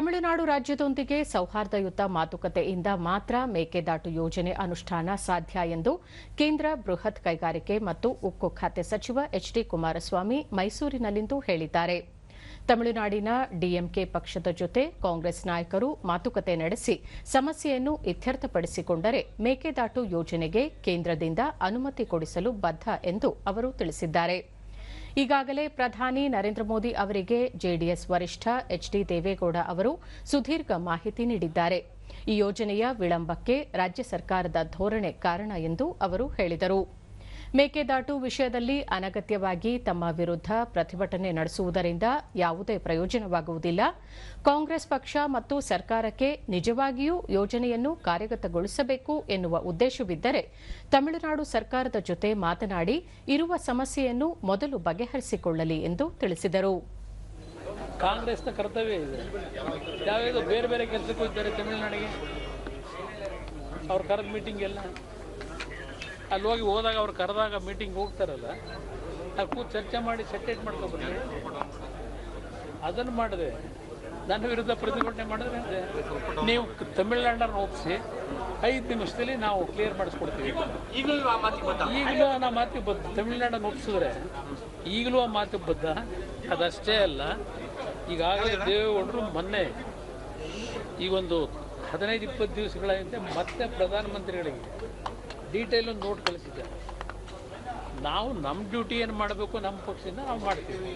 ತಮಿಳುನಾಡು ರಾಜ್ಯದೊಂದಿಗೆ ಸೌಹಾರ್ದಯುತ ಮಾತುಕತೆಯಿಂದ ಮಾತ್ರ ಮೇಕೆದಾಟು ಯೋಜನೆ ಅನುಷ್ಠಾನ ಸಾಧ್ಯ ಎಂದು ಕೇಂದ್ರ ಬೃಹತ್ ಕೈಗಾರಿಕೆ ಮತ್ತು ಉಕ್ಕು ಖಾತೆ ಸಚಿವ ಎಚ್ ಡಿ ಕುಮಾರಸ್ವಾಮಿ ಮೈಸೂರಿನಲ್ಲಿಂದು ಹೇಳಿದ್ದಾರೆ. ತಮಿಳುನಾಡಿನ ಡಿಎಂಕೆ ಪಕ್ಷದ ಜೊತೆ ಕಾಂಗ್ರೆಸ್ ನಾಯಕರು ಮಾತುಕತೆ ನಡೆಸಿ ಸಮಸ್ಯೆಯನ್ನು ಇತ್ಯರ್ಥಪಡಿಸಿಕೊಂಡರೆ ಮೇಕೆದಾಟು ಯೋಜನೆಗೆ ಕೇಂದ್ರದಿಂದ ಅನುಮತಿ ಕೊಡಿಸಲು ಬದ್ಧ ಎಂದು ಅವರು ತಿಳಿಸಿದ್ದಾರೆ. ಈಗಾಗಲೇ ಪ್ರಧಾನಿ ನರೇಂದ್ರ ಮೋದಿ ಅವರಿಗೆ ಜೆಡಿಎಸ್ ವರಿಷ್ಠ ಎಚ್ ಡಿ ದೇವೇಗೌಡ ಅವರು ಸುದೀರ್ಘ ಮಾಹಿತಿ ನೀಡಿದ್ದಾರೆ. ಈ ಯೋಜನೆಯ ವಿಳಂಬಕ್ಕೆ ರಾಜ್ಯ ಸರ್ಕಾರದ ಧೋರಣೆ ಕಾರಣ ಎಂದು ಅವರು ಹೇಳಿದರು. ಮೇಕೆದಾಟು ವಿಷಯದಲ್ಲಿ ಅನಗತ್ಯವಾಗಿ ತಮ್ಮ ವಿರುದ್ಧ ಪ್ರತಿಭಟನೆ ನಡೆಸುವುದರಿಂದ ಯಾವುದೇ ಪ್ರಯೋಜನವಾಗುವುದಿಲ್ಲ. ಕಾಂಗ್ರೆಸ್ ಪಕ್ಷ ಮತ್ತು ಸರ್ಕಾರಕ್ಕೆ ನಿಜವಾಗಿಯೂ ಯೋಜನೆಯನ್ನು ಕಾರ್ಯಗತಗೊಳಿಸಬೇಕು ಎನ್ನುವ ಉದ್ದೇಶವಿದ್ದರೆ ತಮಿಳುನಾಡು ಸರ್ಕಾರದ ಜೊತೆ ಮಾತನಾಡಿ ಇರುವ ಸಮಸ್ಯೆಯನ್ನು ಮೊದಲು ಬಗೆಹರಿಸಿಕೊಳ್ಳಲಿ ಎಂದು ತಿಳಿಸಿದರು. ಕಾಂಗ್ರೆಸ್ನ ಕರ್ತವ್ಯ ಇದೆ. ಯಾವ್ಯಾವ ಬೇರೆ ಬೇರೆ ಕೆಲಸಕ್ಕೂ ಇದ್ದಾರೆ ತಮಿಳುನಾಡಿಗೆ. ಅವ್ರು ಕರೆದ ಮೀಟಿಂಗ್ ಎಲ್ಲ ಅಲ್ಲಿ ಹೋಗಿ ಹೋದಾಗ ಅವ್ರು ಕರೆದಾಗ ಮೀಟಿಂಗ್ ಹೋಗ್ತಾರಲ್ಲ ಅಲ್ಲಿ ಕೂತು ಚರ್ಚೆ ಮಾಡಿ ಸೆಟೇಟ್ ಮಾಡ್ಕೊಬರ್ಲಿ ಅದನ್ನು ಮಾಡಿದೆ. ನನ್ನ ವಿರುದ್ಧ ಪ್ರತಿಭಟನೆ ಮಾಡಿದ್ರೆ. ನೀವು ತಮಿಳ್ನಾಡನ್ನ ಒಪ್ಪಿಸಿ ಐದು ನಿಮಿಷದಲ್ಲಿ ನಾವು ಕ್ಲಿಯರ್ ಮಾಡಿಸ್ಕೊಡ್ತೀವಿ. ಈಗಲೂ ಆ ಮಾತಿಗೆ ಬದ್ಧ? ತಮಿಳ್ನಾಡನ್ನು ಒಪ್ಪಿಸಿದ್ರೆ ಈಗಲೂ ಆ ಮಾತಿಗೆ ಬದ್ಧ. ಅದಷ್ಟೇ ಅಲ್ಲ ಈಗಾಗಲೇ ದೇವೇಗೌಡರು ಮೊನ್ನೆ ಈಗೊಂದು ಹದಿನೈದು ಇಪ್ಪತ್ತು ದಿವಸಗಳ ಹಿಂದೆ ಮತ್ತೆ ಪ್ರಧಾನಮಂತ್ರಿಗಳಿಗೆ ಡೀಟೇಲ್ ಒಂದು ನೋಟ್ ಕಳಿಸಿದ್ದಾರೆ ನಾವು ನಮ್ಮ ಡ್ಯೂಟಿ ಏನು ಮಾಡಬೇಕು ನಮ್ಮ ಪಕ್ಷದಿಂದ ನಾವು ಮಾಡ್ತೀವಿ.